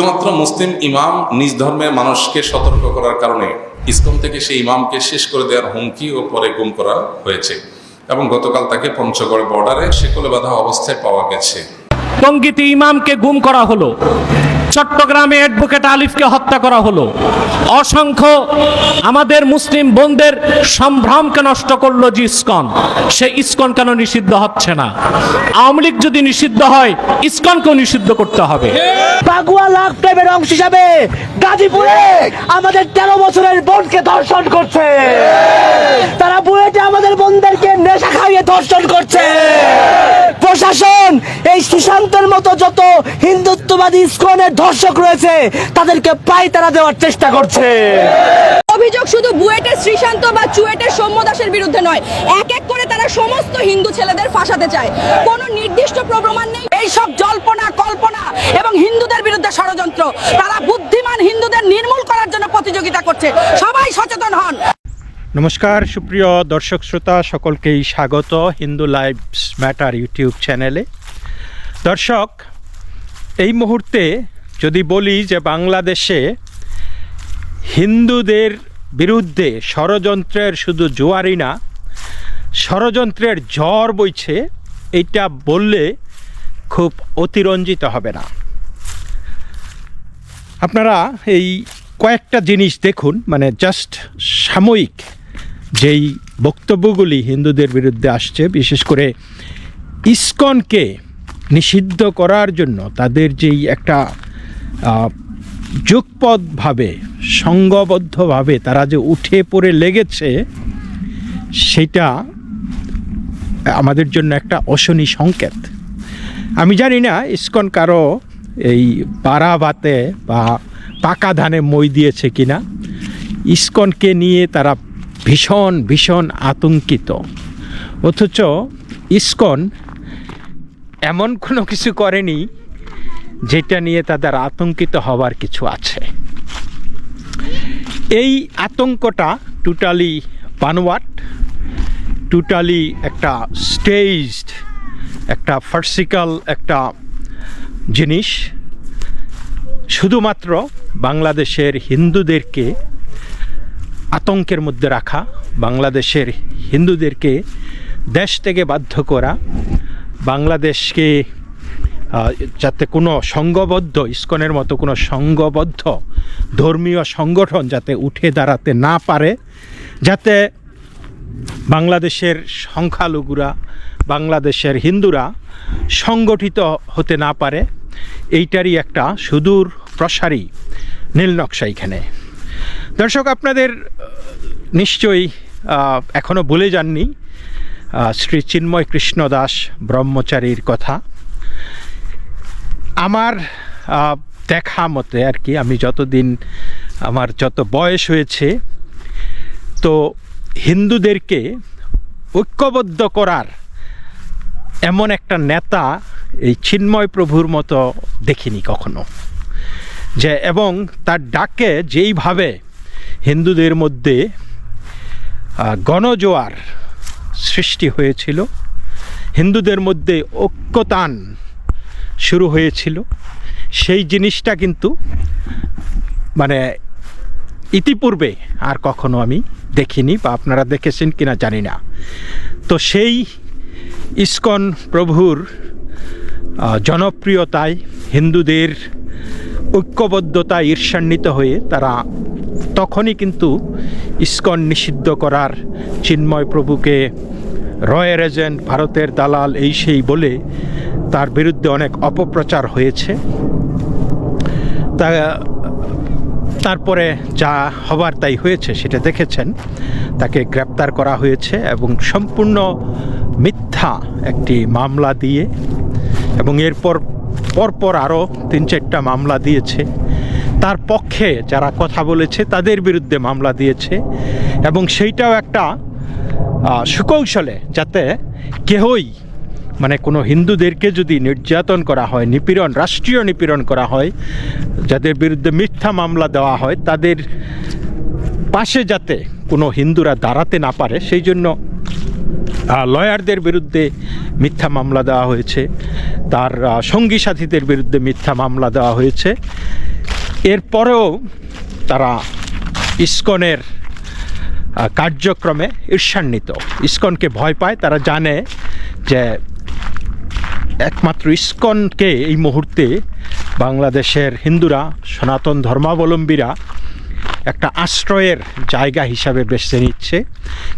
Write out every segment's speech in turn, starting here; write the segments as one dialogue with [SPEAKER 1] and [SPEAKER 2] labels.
[SPEAKER 1] শুধুমাত্র মুসলিম ইমাম নিজ ধর্মের মানুষকে সতর্ক করার কারণে ইসকন থেকে সেই ইমামকে শেষ করে দেওয়ার হুমকি ও পরে গুম করা হয়েছে এবং গতকাল তাকে পঞ্চগড় বর্ডারে শেকলে বাঁধা অবস্থায় পাওয়া গেছে।
[SPEAKER 2] টঙ্গিতে ইমামকে গুম করা হলো। চট্টগ্রামে অ্যাডভোকেট আলিফকে হত্যা করা হলো। অসংখ্য আমাদের মুসলিম বোনদের সম্ভ্রমকে নষ্ট করল যে ইস্কন। সে ইস্কন কেন নিষিদ্ধ হচ্ছে না? আওয়ামী লীগ যদি নিষিদ্ধ হয়, ইস্কনকেও নিষিদ্ধ করতে হবে।
[SPEAKER 3] পাগুয়া লাভ টাইমের অংশ হিসাবে গাজীপুরে আমাদের তেরো বছরের বোনকে ধর্ষণ করছে। তারা বুয়েটে আমাদের বোনদেরকে নেশা খাইয়ে ধর্ষণ করছে। প্রশাসন এই সুশান্তের মতো যত হিন্দুত্ববাদী ইস্কনের ধর্ষক রয়েছে তাদেরকে পাই তারা দেওয়ার চেষ্টা করছে।
[SPEAKER 4] অভিযোগ শুধু বুয়েটের শ্রীশান্ত বা চুয়েটের সৌম্য দাসের বিরুদ্ধে নয় এক এক করে তারা সমস্ত হিন্দু ছেলেদের ফাঁসাতে চায়। কোনো নির্দিষ্ট প্রমাণ নেই। এইসব জল্পনা কল্পনা এবং হিন্দুদের বিরুদ্ধে ষড়যন্ত্র। তারা বুদ্ধিমান হিন্দুদের নির্মূল করার জন্য প্রতিযোগিতা করছে। সবাই সচেতন হন।
[SPEAKER 5] নমস্কার সুপ্রিয় দর্শক শ্রোতা সকলকেই স্বাগত হিন্দু লাইভস ম্যাটার ইউটিউব চ্যানেলে। দর্শক এই মুহূর্তে যদি বলি যে বাংলাদেশে হিন্দুদের বিরুদ্ধে ষড়যন্ত্রের শুধু জোয়ারি না, ষড়যন্ত্রের ঝড় বইছে, এটা বললে খুব অতিরঞ্জিত হবে না। আপনারা এই কয়েকটা জিনিস দেখুন মানে জাস্ট সাময়িক যেই বক্তব্যগুলি হিন্দুদের বিরুদ্ধে আসছে, বিশেষ করে ইস্কনকে নিষিদ্ধ করার জন্য তাদের যেই একটা যুগপদভাবে সংঘবদ্ধভাবে তারা যে উঠে পড়ে লেগেছে, সেটা আমাদের জন্য একটা অশনি সংকেত। আমি জানি না, ইস্কন কারও এই ভাতে বা পাকা ধানে মই দিয়েছে কিনা। ইস্কনকে নিয়ে তারা ভীষণ ভীষণ আতঙ্কিত। অথচ ইস্কন এমন কোনো কিছু করেনি যেটা নিয়ে তাদের আতঙ্কিত হওয়ার কিছু আছে। এই আতঙ্কটা টোটালি বানোয়াট টোটালি একটা স্টেজড একটা ফার্সিক্যাল একটা জিনিস। শুধুমাত্র বাংলাদেশের হিন্দুদেরকে আতঙ্কের মধ্যে রাখা, বাংলাদেশের হিন্দুদেরকে দেশ থেকে বাধ্য করা, বাংলাদেশকে যাতে কোনো সংঘবদ্ধ ইস্কনের মতো কোনো সংঘবদ্ধ ধর্মীয় সংগঠন যাতে উঠে দাঁড়াতে না পারে, যাতে বাংলাদেশের সংখ্যালঘুরা, বাংলাদেশের হিন্দুরা সংগঠিত হতে না পারে, এইটারই একটা সুদূর প্রসারী নীল নকশা এখানে। দর্শক, আপনাদের নিশ্চয়ই এখনও ভুলে যাননি শ্রী চিন্ময় কৃষ্ণ দাস ব্রহ্মচারীর কথা। আমার দেখা মতে আর কি, আমি যতদিন আমার যত বয়স হয়েছে, তো হিন্দুদেরকে ঐক্যবদ্ধ করার এমন একটা নেতা এই চিন্ময় প্রভুর মতো দেখিনি কখনো। যে, এবং তার ডাকে যেইভাবে হিন্দুদের মধ্যে গণজোয়ার সৃষ্টি হয়েছিল, হিন্দুদের মধ্যে ঐক্যতান শুরু হয়েছিল। সেই জিনিসটা কিন্তু মানে ইতিপূর্বে আর কখনো আমি দেখিনি বা আপনারা দেখেছেন কিনা জানি না। তো সেই ইস্কন প্রভুর জনপ্রিয়তায় হিন্দুদের ঐক্যবদ্ধতা ঈর্ষান্বিত হয়ে তারা তখনই কিন্তু ইস্কন নিষিদ্ধ করার চিন্ময় প্রভুকে রয়্যাল এজেন্ট ভারতের দালাল এই সেই বলে তার বিরুদ্ধে অনেক অপপ্রচার হয়েছে। তা, তারপরে যা হবার তাই হয়েছে সেটা দেখেছেন। তাকে গ্রেপ্তার করা হয়েছে এবং সম্পূর্ণ মিথ্যা একটি মামলা দিয়ে এবং এরপর, পরপর আরও তিন চারটা মামলা দিয়েছে। তার পক্ষে যারা কথা বলেছে তাদের বিরুদ্ধে মামলা দিয়েছে এবং সেইটাও একটা সুকৌশলে যাতে কেহই মানে কোনো হিন্দুদেরকে যদি নির্যাতন করা হয়, নিপীড়ন, রাষ্ট্রীয় নিপীড়ন করা হয়, যাদের বিরুদ্ধে মিথ্যা মামলা দেওয়া হয়, তাদের পাশে যাতে কোনো হিন্দুরা দাঁড়াতে না পারে, সেই জন্য লয়ারদের বিরুদ্ধে মিথ্যা মামলা দেওয়া হয়েছে। তার সঙ্গী সাথীদের বিরুদ্ধে মিথ্যা মামলা দেওয়া হয়েছে। এরপরেও তারা ইস্কনের কার্যক্রমে ঈর্ষান্বিত। ইস্কনকে ভয় পায়, তারা জানে যে একমাত্র ইস্কনকে এই মুহূর্তে বাংলাদেশের হিন্দুরা, সনাতন ধর্মাবলম্বীরা একটা আশ্রয়ের জায়গা হিসাবে বেছে নিচ্ছে।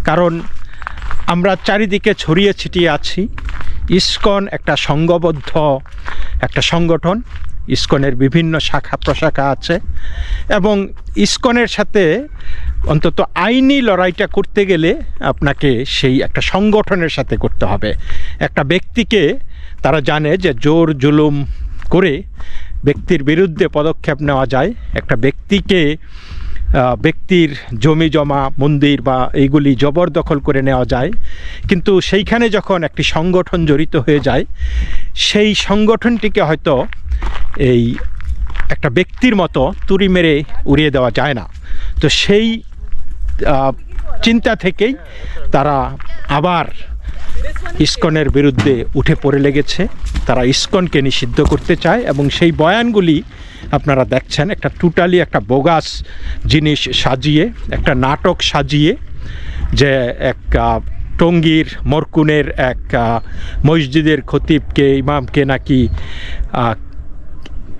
[SPEAKER 5] কারণ আমরা চারিদিকে ছড়িয়ে ছিটিয়ে আছি। ইস্কন একটা সংঘবদ্ধ একটা সংগঠন। ইস্কনের বিভিন্ন শাখা প্রশাখা আছে এবং ইস্কনের সাথে অন্তত আইনি লড়াইটা করতে গেলে আপনাকে সেই একটা সংগঠনের সাথে করতে হবে। একটা ব্যক্তিকে তারা জানে যে জোর জুলুম করে ব্যক্তির বিরুদ্ধে পদক্ষেপ নেওয়া যায়। একটা ব্যক্তিকে ব্যক্তির জমি জমা, মন্দির বা এইগুলি জবরদখল করে নেওয়া যায়। কিন্তু সেইখানে যখন একটি সংগঠন জড়িত হয়ে যায়, সেই সংগঠনটিকে হয়তো এই একটা ব্যক্তির মতো তুড়ি মেরে উড়িয়ে দেওয়া যায় না। তো সেই চিন্তা থেকেই তারা আবার ইস্কনের বিরুদ্ধে উঠে পড়ে লেগেছে। তারা ইস্কনকে নিষিদ্ধ করতে চায় এবং সেই বয়ানগুলি আপনারা দেখছেন, একটা টোটালি একটা বোগাস জিনিস সাজিয়ে, একটা নাটক সাজিয়ে, যে এক টঙ্গীর মরকুনের এক মসজিদের খতিবকে, ইমামকে নাকি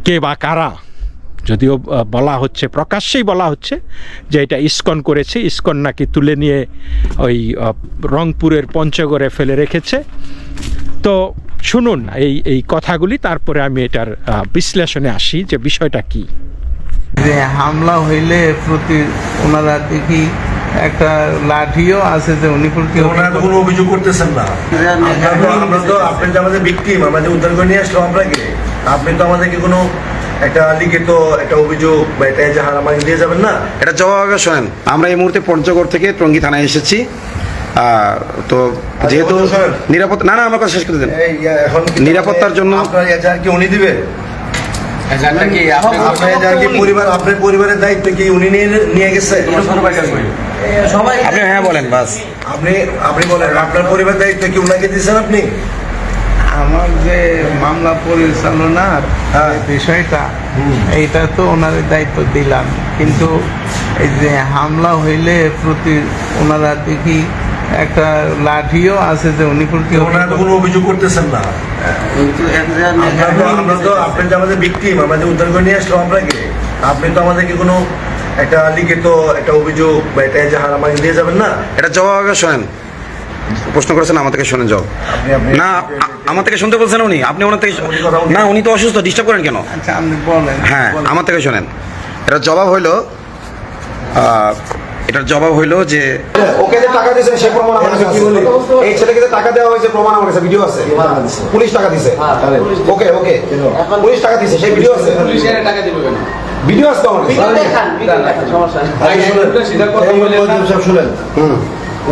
[SPEAKER 5] কে বা কারা যদিও বলা হচ্ছে প্রকাশ্যেই বলা হচ্ছে যে এটা ইস্কন করেছে। ইস্কন নাকি তুলে নিয়ে ওই রংপুরের পঞ্চগড়ে ফেলে রেখেছে। তো শুনুন এই এই কথাগুলি তারপরে আমি এটার বিশ্লেষণে আসি যে বিষয়টা কি।
[SPEAKER 6] যে হামলা হইলে প্রতি ওনারা দেখি একটা লাঠিও আছে যে উনি প্রতি
[SPEAKER 7] ওনারা কোনো অভিযোগ করতেছেন না। আমরা তো- আমরা তো আপনি তো আমাদের ভিকটিম আমরা যে উদ্ধার করে নিয়ে আসলাম আপনাকে। আপনি তো আমাদেরকে কোনো একটা লিখিত একটা অভিযোগ বা একটা এজাহার আমাকে দিয়ে যাবেন না?
[SPEAKER 8] এটা জবাব আগে শোনেন। আমরা এই মুহূর্তে পঞ্চগড় থেকে টঙ্গী থানায় এসেছি। তো যেহেতু নিরাপত্তা না না আমার কথা শেষ করে দেন।
[SPEAKER 7] এই এখন কি
[SPEAKER 8] নিরাপত্তার জন্য-
[SPEAKER 7] আপনার এজাহার কি উনি দিবে? আপনার এজাহার কি পরিবার আপনার পরিবারের দায়িত্ব কি উনি নিয়ে নিয়ে গেছে?
[SPEAKER 8] আপনি হ্যাঁ বলেন বাস।
[SPEAKER 7] আপনি আপনি বলেন আপনার পরিবার দায়িত্ব কি উনাকে দিয়েছেন আপনি?
[SPEAKER 6] আমার যে মামলা পরিচালনার
[SPEAKER 7] হ্যাঁ।
[SPEAKER 6] বিষয়টা এইটা তো ওনার দায়িত্ব দিলাম। কিন্তু এই যে হামলা হইলে প্রতি ওনারা দেখি একটা লাঠিও আছে যে উনি প্রতি
[SPEAKER 7] ওনারা কোনো অভিযোগ করতেছেন না। আমরা তো আপনি তো আমাদের ভিকটিম আমরা যে উদ্ধার করে নিয়ে আসলাম আপনাকে আপনি তো আমাদেরকে কোনো একটা লিখিত একটা অভিযোগ বা একটা এজাহার আমাকে দিয়ে যাবেন না?
[SPEAKER 8] এটা জবাব আগে শোনেন। প্রশ্ন করেছেন আমার থেকে
[SPEAKER 7] আপনি- আপনি-
[SPEAKER 8] না আমার থেকে শুনতে বলছেন উনি। আপনি ওনার থেকে। না উনি তো অসুস্থ ডিস্টার্ব করেন কেন?
[SPEAKER 6] আচ্ছা আপনি বলেন
[SPEAKER 8] হ্যাঁ আমার থেকে শোনেন। এটা জবাব হইল এটার জবাব হইল যে ওকে যে টাকা দিয়েছেন সে প্রমাণ আমার কাছে আছে। এই ছেলেকে যে টাকা দেওয়া হয়েছে প্রমাণ আমার কাছে ভিডিও আছে। পুলিশ টাকা দিছে। ওকে ওকে। পুলিশ টাকা দিয়েছে সেই ভিডিও আছে। পুলিশ টাকা দিবে কেন? ভিডিও আছে আমার কাছে।
[SPEAKER 9] সমস্যা শুনেন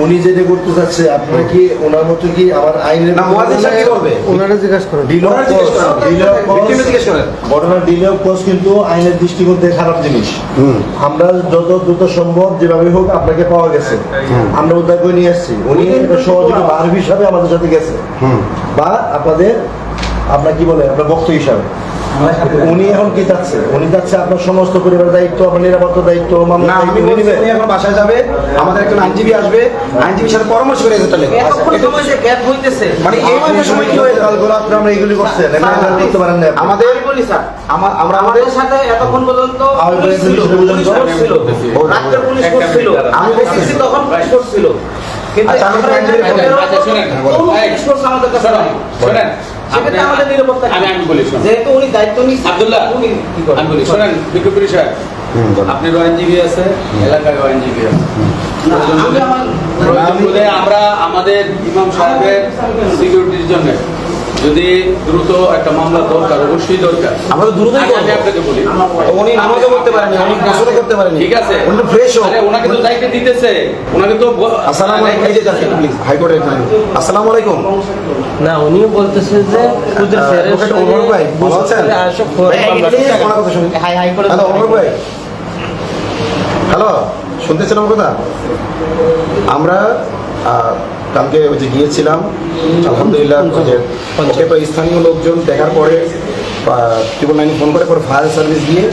[SPEAKER 9] উনি যেটা করতে চাচ্ছে আপনারা কি ওনার মতো কি আমার আইনের
[SPEAKER 8] না, মুয়াজ্জিন সাহেব কি করবে?
[SPEAKER 9] ওনারা জিজ্ঞাসা করেন। ডিলে
[SPEAKER 8] জিজ্ঞেস করেন। Victim-এ জিজ্ঞেস করেন।
[SPEAKER 9] ঘটনা ডিলে কিন্তু আইনের দৃষ্টিকোণ থেকে খারাপ জিনিস। আমরা যত দ্রুত সম্ভব যেভাবে হোক আপনাকে পাওয়া গেছে। আমরা উদ্ধার করে নিয়ে এসেছি উনি সহযোগী বার হিসাবে আমাদের সাথে গেছে। বা আপনাদের আপনার কি বলে আপনার বক্ত হিসাবে। উনি এখন কি চাচ্ছে উনি চাচ্ছে আপনার সমস্ত পরিবারের দায়িত্ব আপনার নিরাপত্তা দায়িত্ব
[SPEAKER 8] না আমি
[SPEAKER 9] দায়িত্ব উনি
[SPEAKER 8] বলছি
[SPEAKER 9] নেবেন।
[SPEAKER 8] উনি এখন বাসায় যাবে আমাদের একজন আইনজীবী আসবে আইনজীবীর সাথে পরামর্শ করে যেতে লাগবে মানে এই
[SPEAKER 9] সময় কি হয়ে কাল করে আপনি আমরা এগুলি করছেন করতে পারেন না।
[SPEAKER 8] আমাদের আমা- আমরা আমাদের
[SPEAKER 10] সাথে এতক্ষণ পর্যন্ত পুলিশ। করছিল। পুলিশ করছিল।
[SPEAKER 8] আমি বলছি-
[SPEAKER 10] তখন পুলিশ করছিল। কিন্তু
[SPEAKER 8] আচ্ছা।
[SPEAKER 10] আচ্ছা, আমাদের কাছে। সেক্ষেত্রে আমাদের নিরাপত্তা
[SPEAKER 11] আমি আমি বলি
[SPEAKER 10] যেহেতু উনি দায়িত্ব
[SPEAKER 11] আব্দুল্লাহ
[SPEAKER 10] উনি কি করেন?
[SPEAKER 11] আমি বলি শোনেন বিক্ষুপুরি সাহেব আপনার আইনজীবী আছে এলাকায় আইনজীবী আছে।
[SPEAKER 10] আমরা
[SPEAKER 11] আমাদের ইমাম সাহেবের সিকিউরিটির জন্য যদি দ্রুত একটা মামলা দরকার অবশ্যই দরকার।
[SPEAKER 8] আমরা তো দ্রুতই
[SPEAKER 11] আমি- আপনাকে বলি।
[SPEAKER 8] উনি নামাজও করতে পারেনি উনি গোসলও করতে পারেনি
[SPEAKER 11] ঠিক আছে।
[SPEAKER 8] উনি ফ্রেশ হোক।
[SPEAKER 11] আরে ওনাকে তো দায়িত্ব দিতেছে। ওনাকে তো
[SPEAKER 8] আসসালামু আলাইকুম এই যে প্লিজ হাইকোর্টে আসসালামু আলাইকুম।
[SPEAKER 10] না উনিও বলতেছে যে খুদের ফেরে
[SPEAKER 8] অ্যাডভোকেট ওমর ভাই শুনুন।
[SPEAKER 10] হাই হাই করে
[SPEAKER 8] হ্যালো ওমর ভাই। হ্যালো শুনতেছেন আমার কথা? আমরা আহ, কালকে ওই যে গিয়েছিলাম, আলহামদুলিল্লাহ তো স্থানীয় লোকজন দেখার পরে ট্রিপল নাইন ফোন করে, পরে ফায়ার সার্ভিস দিয়ে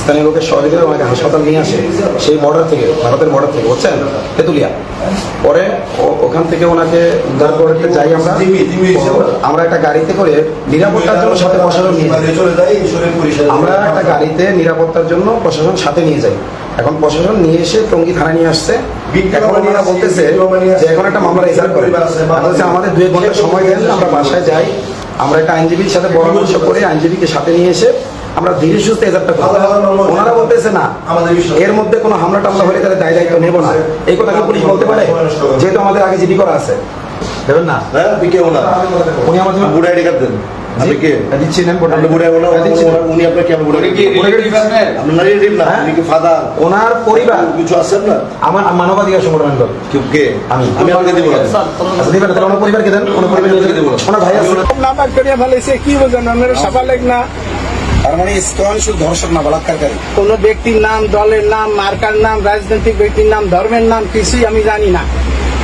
[SPEAKER 8] স্থানীয় লোকের সহযোগিতা ওনাকে হাসপাতাল নিয়ে আসে, সেই বর্ডার থেকে, ভারতের বর্ডার থেকে, বুঝছেন? তেঁতুলিয়া। পরে ওখান থেকে ওনাকে উদ্ধার করতে যাই আমরা। আমরা একটা গাড়িতে করে নিরাপত্তার জন্য সাথে প্রশাসন নিয়ে যাই। আমরা একটা গাড়িতে নিরাপত্তার জন্য প্রশাসন সাথে নিয়ে যাই। এখন প্রশাসন নিয়ে এসে টঙ্গী থানায় নিয়ে আসছে। এখন বলতেছে যে এখন একটা মামলা রেজাল্ট করে। আমাদের দুই ঘণ্টা সময় দেন আমরা বাসায় যাই। আমরা একটা আইনজীবীর সাথে পরামর্শ করে আইনজীবীকে সাথে নিয়ে এসে আমরা ধীরে সুস্থে এজারটা ওনারা বলতেছে না এর মধ্যে কোনো হামলা টামলা হলে তাহলে দায় দায়িত্ব নেব না। এই কথা কি পুলিশ বলতে পারে? যেহেতু আমাদের আগে জিডি করা আছে। দেবেন না?
[SPEAKER 9] হ্যাঁ
[SPEAKER 8] উনি আমাদের
[SPEAKER 9] বুড়া আইডি কার্ড দেন। কে?
[SPEAKER 8] হ্যাঁ, দিচ্ছি নেন
[SPEAKER 9] আপনি বুড়া ওনার
[SPEAKER 8] দিচ্ছি।
[SPEAKER 9] উনি আপনার কেমন বুড়া
[SPEAKER 11] কি আপনার?
[SPEAKER 9] আপনার রিলেটিভ না। উনি কি ফাদার?
[SPEAKER 8] ওনার পরিবার।
[SPEAKER 9] কিছু আছেন না
[SPEAKER 8] আমার মানবাধিকার সংগঠনের দল
[SPEAKER 9] কেউ কে?
[SPEAKER 8] আমি।
[SPEAKER 9] আমি আপনাকে দিব না।
[SPEAKER 8] আচ্ছা, দিবেন তাহলে ওনার পরিবারকে দেন। ওনার পরিবারকে দেন। ওনার ভাই আছে।
[SPEAKER 6] নাম্বার করিয়া ফেলেছে কি বোঝেন? আপনারা সবাই না।
[SPEAKER 8] তার মানে ইসকন শুধু ধর্ষক না বলাৎকারী
[SPEAKER 6] কোন ব্যক্তির নাম দলের নাম মার্কার নাম রাজনৈতিক ব্যক্তির নাম ধর্মের নাম কিছুই আমি জানি না।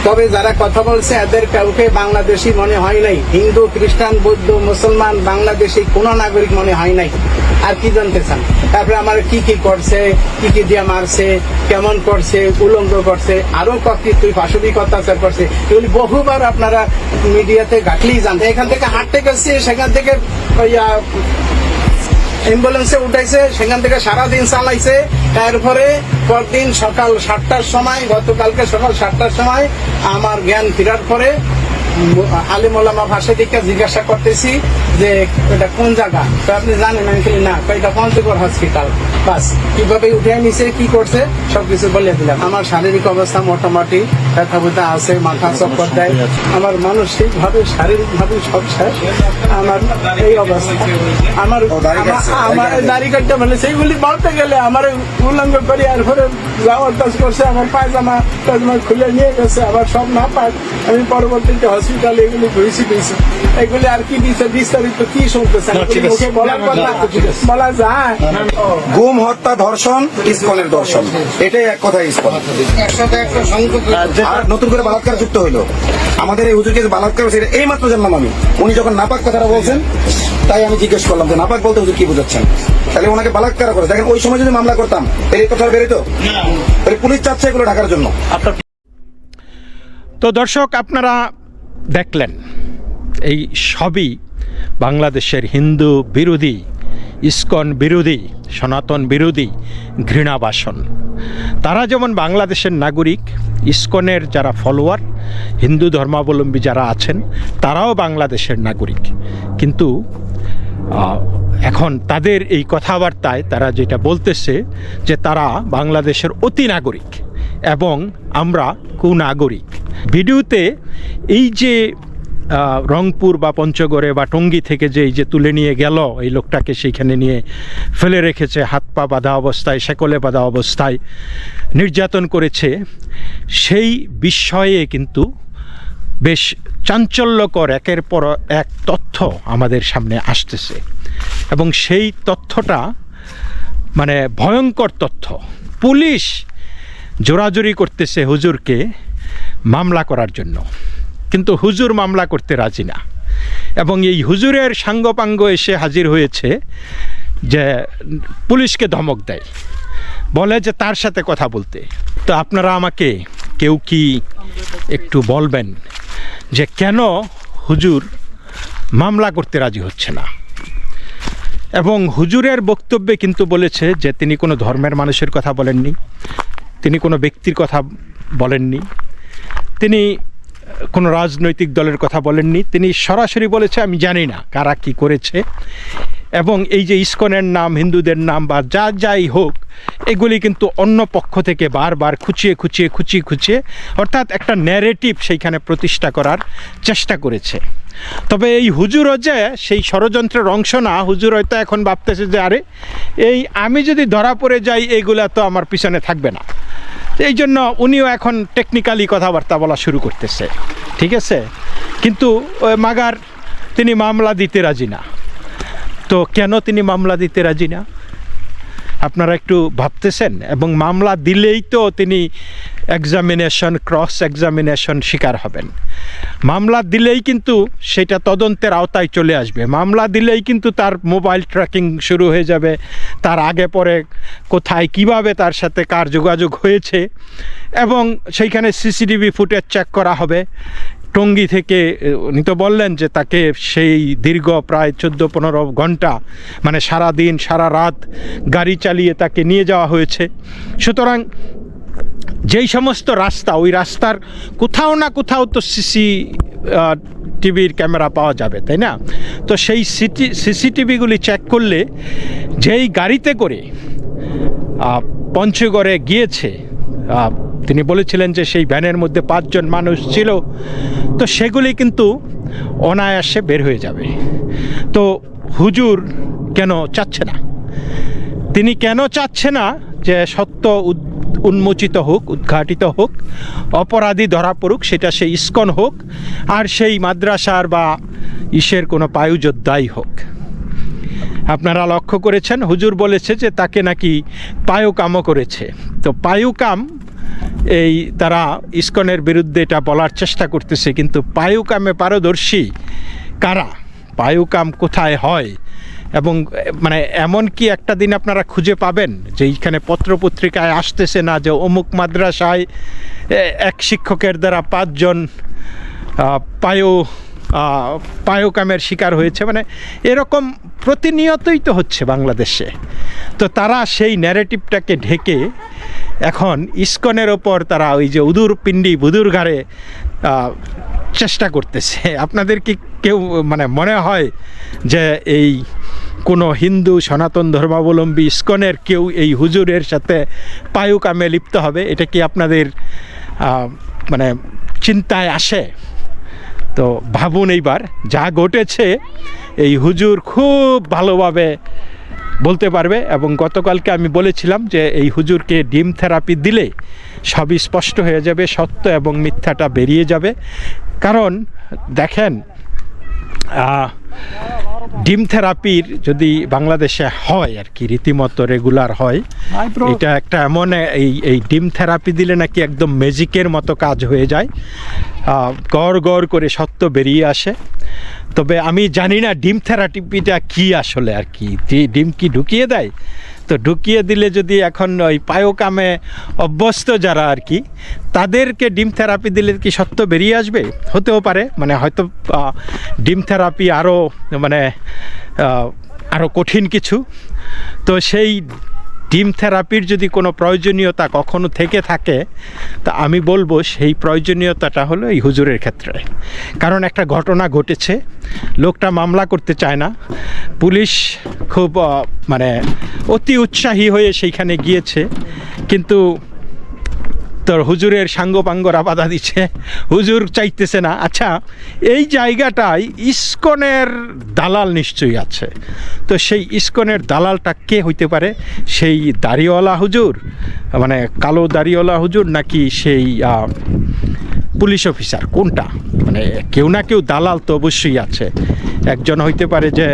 [SPEAKER 6] তবে যারা কথা বলছে, এদের কাউকে বাংলাদেশি মনে হয় নাই। হিন্দু, খ্রিস্টান, বৌদ্ধ, মুসলমান, বাংলাদেশি কোন নাগরিক মনে হয় নাই। আর কি জানতে চান? তারপরে আমার কি কি করছে, কি কি দিয়ে মারছে, কেমন করছে, উলঙ্গ করছে আরও তুই পাশবিক অত্যাচার করছে, এগুলি বহুবার আপনারা মিডিয়াতে ঘাটলেই জানতে এখান থেকে হাঁটতে গেছে, সেখান থেকে অ্যাম্বুলেন্সে উঠাইছে, সেখান থেকে সারাদিন চালাইছে। তারপরে পরদিন সকাল সাতটার সময়, গতকালকে সকাল সাতটার সময় আমার জ্ঞান ফেরার পরে আলিমুল্লামা ভাষা দিকে জিজ্ঞাসা করতেছি যে এটা কোন জায়গা? তো আপনি জানেন আমি বলি না এটা পঞ্চগড় হসপিটাল বাস কীভাবে উঠে নিছে কি করছে সবকিছু বলে দিলাম। আমার শারীরিক অবস্থা মোটামুটি ব্যথা ব্যথা আছে মাথা চক্কর দেয়। আমার মানসিক ভাবে শারীরিক ভাবে সব শেষ। আমার এই অবস্থা। আমার আমা- আমার দাড়ি কাটতে বলে সেইগুলি বলতে গেলে আমার উল্লঙ্ঘ করে আর পরে যাওয়ার কাজ করছে আমার পায়জামা টায়জামা খুলে নিয়ে গেছে আবার সব না পায় আমি পরবর্তীতে হসপিটালে এগুলি ঘুরেছি দিয়েছি এগুলি আর কি দিচ্ছে বিস্তারিত কি শুনতেছেন এগুলি মুখে বলার কথা বলা যায়।
[SPEAKER 8] গুম হত্যা ধর্ষণ ইসকনের দর্শন। এটাই এক কথা ইসকন।
[SPEAKER 6] একসাথে একটা
[SPEAKER 8] আর নতুন করে বালাৎকার যুক্ত হইল। আমাদের এই হুজুরকে বালাৎকার হয়েছে এই মাত্র জানলাম আমি। উনি যখন নাপাক কথাটা বলছেন, তাই আমি জিজ্ঞেস করলাম যে নাপাক বলতে হুজুর কি বুঝাচ্ছেন? তাহলে ওনাকে বালাৎকার করে দেখেন, ওই সময় যদি মামলা করতাম, এই কথা বেরোতো পুলিশ চাচ্ছে এগুলো ঢাকার জন্য।
[SPEAKER 5] তো দর্শক, আপনারা দেখলেন, এই সবই বাংলাদেশের হিন্দু বিরোধী, ইস্কন বিরোধী, সনাতন বিরোধী ঘৃণাবাসন। তারা যেমন বাংলাদেশের নাগরিক, ইস্কনের যারা ফলোয়ার হিন্দু ধর্মাবলম্বী যারা আছেন, তারাও বাংলাদেশের নাগরিক। কিন্তু এখন তাদের এই কথাবার্তায় তারা যেটা বলতেছে যে তারা বাংলাদেশের অতি নাগরিক এবং আমরা কুনাগরিক। ভিডিওতে এই যে রংপুর বা পঞ্চগড়ে বা টঙ্গী থেকে যে এই যে তুলে নিয়ে গেল, এই লোকটাকে সেইখানে নিয়ে ফেলে রেখেছে, হাত পা বাঁধা অবস্থায়, শেকলে বাঁধা অবস্থায় নির্যাতন করেছে। সেই বিষয়ে কিন্তু বেশ চাঞ্চল্যকর একের পর এক তথ্য আমাদের সামনে আসতেছে। এবং সেই তথ্যটা মানে ভয়ঙ্কর তথ্য। পুলিশ জোরাজুরি করতেছে হুজুরকে মামলা করার জন্য। কিন্তু হুজুর মামলা করতে রাজি না। এবং এই হুজুরের সাঙ্গপাঙ্গ এসে হাজির হয়েছে যে পুলিশকে ধমক দেয়। বলে যে তার সাথে কথা বলতে। তো আপনারা আমাকে কেউ কি একটু বলবেন যে কেন হুজুর মামলা করতে রাজি হচ্ছে না? এবং হুজুরের বক্তব্যে কিন্তু বলেছে যে তিনি কোনো ধর্মের মানুষের কথা বলেননি, তিনি কোনো ব্যক্তির কথা বলেননি। তিনি কোনো রাজনৈতিক দলের কথা বলেননি। তিনি সরাসরি বলেছে, আমি জানি না কারা কি করেছে। এবং এই যে ইস্কনের নাম, হিন্দুদের নাম বা যা যাই হোক, এগুলি কিন্তু অন্য পক্ষ থেকে বারবার খুঁচিয়ে খুঁচিয়ে খুঁচিয়ে খুঁচিয়ে, অর্থাৎ একটা ন্যারেটিভ সেইখানে প্রতিষ্ঠা করার চেষ্টা করেছে। তবে এই হুজুরও যে সেই ষড়যন্ত্রের অংশ না, হুজুর হয়তো এখন ভাবতেছে যে, আরে, এই আমি যদি ধরা পড়ে যাই এইগুলা তো আমার পিছনে থাকবে না। এই জন্য উনিও এখন টেকনিক্যালি কথাবার্তা বলা শুরু করতেছে। ঠিক আছে? কিন্তু মাগার, তিনি মামলা দিতে রাজি না। তো কেন তিনি মামলা দিতে রাজি না? আপনারা একটু ভাবতেছেন? এবং মামলা দিলেই তো তিনি এক্সামিনেশন ক্রস এক্সামিনেশন শিকার হবেন। মামলা দিলেই কিন্তু সেটা তদন্তের আওতায় চলে আসবে। মামলা দিলেই কিন্তু তার মোবাইল ট্র্যাকিং শুরু হয়ে যাবে। তার আগে পরে কোথায় কীভাবে তার সাথে কার যোগাযোগ হয়েছে এবং সেইখানে সিসিটিভি ফুটেজ চেক করা হবে। টঙ্গী থেকে, উনি তো বললেন যে তাকে সেই দীর্ঘ প্রায় চোদ্দ পনেরো ঘণ্টা মানে সারা দিন সারা রাত গাড়ি চালিয়ে তাকে নিয়ে যাওয়া হয়েছে। সুতরাং যেই সমস্ত রাস্তা, ওই রাস্তার কোথাও না কোথাও তো সিসি টিভির ক্যামেরা পাওয়া যাবে, তাই না? তো সেই সিটি সিসিটিভিগুলি চেক করলে যেই গাড়িতে করে পঞ্চগড়ে গিয়েছে তিনি বলেছিলেন যে সেই ভ্যানের মধ্যে পাঁচজন মানুষ ছিল, তো সেগুলি কিন্তু অনায়াসে বের হয়ে যাবে। তো হুজুর কেন চাচ্ছে না? তিনি কেন চাচ্ছে না যে সত্য উন্মোচিত হোক, উদ্ঘাটিত হোক, অপরাধী ধরা পড়ুক, সেটা সেই ইস্কন হোক, আর সেই মাদ্রাসার বা ইসের কোনো পায়ুযোদ্ধাই হোক। আপনারা লক্ষ্য করেছেন, হুজুর বলেছে যে তাকে নাকি পায়ুকামও করেছে। তো পায়ুকাম, এই তারা ইস্কনের বিরুদ্ধে এটা বলার চেষ্টা করতেছে, কিন্তু পায়ুকামে পারদর্শী কারা? পায়ুকাম কোথায় হয়? এবং মানে এমন কি একটা দিন আপনারা খুঁজে পাবেন যে এইখানে পত্রপত্রিকায় আসতেছে না যে অমুক মাদ্রাসায় এক শিক্ষকের দ্বারা পাঁচজন পায়ু পায়ুকামের শিকার হয়েছে। মানে এরকম প্রতিনিয়তই তো হচ্ছে বাংলাদেশে। তো তারা সেই ন্যারেটিভটাকে ঢেকে এখন ইস্কনের ওপর তারা ওই যে উদুর পিণ্ডি বুদুর ঘাড়ে চেষ্টা করতেছে। আপনাদের কি কেউ মানে মনে হয় যে এই কোনো হিন্দু সনাতন ধর্মাবলম্বী ইস্কনের কেউ এই হুজুরের সাথে পায়ু কামে লিপ্ত হবে? এটা কি আপনাদের মানে চিন্তায় আসে? তো ভাবুন এইবার, যা ঘটেছে, এই হুজুর খুব ভালোভাবে বলতে পারবে এবং গতকালকে আমি বলেছিলাম যে এই হুজুরকে ডিম থেরাপি দিলে সবই স্পষ্ট হয়ে যাবে, সত্য এবং মিথ্যাটা বেরিয়ে যাবে। কারণ দেখেন ডিম থেরাপির যদি বাংলাদেশে হয় আর কি রীতিমতো রেগুলার হয় এটা একটা এমন এই এই ডিম থেরাপি দিলে নাকি একদম ম্যাজিকের মতো কাজ হয়ে যায়। গড় গড় করে সত্য বেরিয়ে আসে। তবে আমি জানি না ডিম থেরাপিটা কি আসলে আর কি। ডিম কি ঢুকিয়ে দেয়? তো ঢুকিয়ে দিলে যদি এখন ওই পায়োকামে অভ্যস্ত যারা আর কি, তাদেরকে ডিম থেরাপি দিলে কি সত্য বেরিয়ে আসবে? হতেও পারে মানে হয়তো ডিম থেরাপি আরও মানে আরও কঠিন কিছু। তো সেই ডিম থেরাপির যদি কোনো প্রয়োজনীয়তা কখনো থেকে থাকে, তা আমি বলব সেই প্রয়োজনীয়তাটা হলো এই হুজুরের ক্ষেত্রে। কারণ একটা ঘটনা ঘটেছে, লোকটা মামলা করতে চায় না, পুলিশ খুব মানে অতি উৎসাহী হয়ে সেইখানে গিয়েছে, কিন্তু তোর হুজুরের সাঙ্গপাঙ্গরা বাধা দিচ্ছে হুজুর চাইতেছে না। আচ্ছা এই জায়গাটায় ইস্কনের দালাল নিশ্চয়ই আছে। তো সেই ইস্কনের দালালটা কে হইতে পারে? সেই দাড়িওয়ালা হুজুর মানে কালো দাড়িওয়ালা হুজুর নাকি সেই পুলিশ অফিসার? কোনটা? মানে কেউ না কেউ দালাল তো অবশ্যই আছে। একজন হইতে পারে যে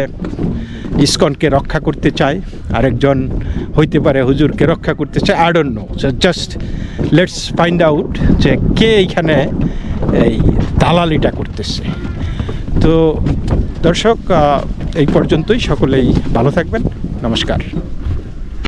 [SPEAKER 5] ইসকনকে রক্ষা করতে চায়, আরেকজন হইতে পারে হুজুরকে রক্ষা করতে চায় I don't know just let's find out যে কে এইখানে এই দালালিটা করতেছে। তো দর্শক এই পর্যন্তই, সকলেই ভালো থাকবেন। নমস্কার।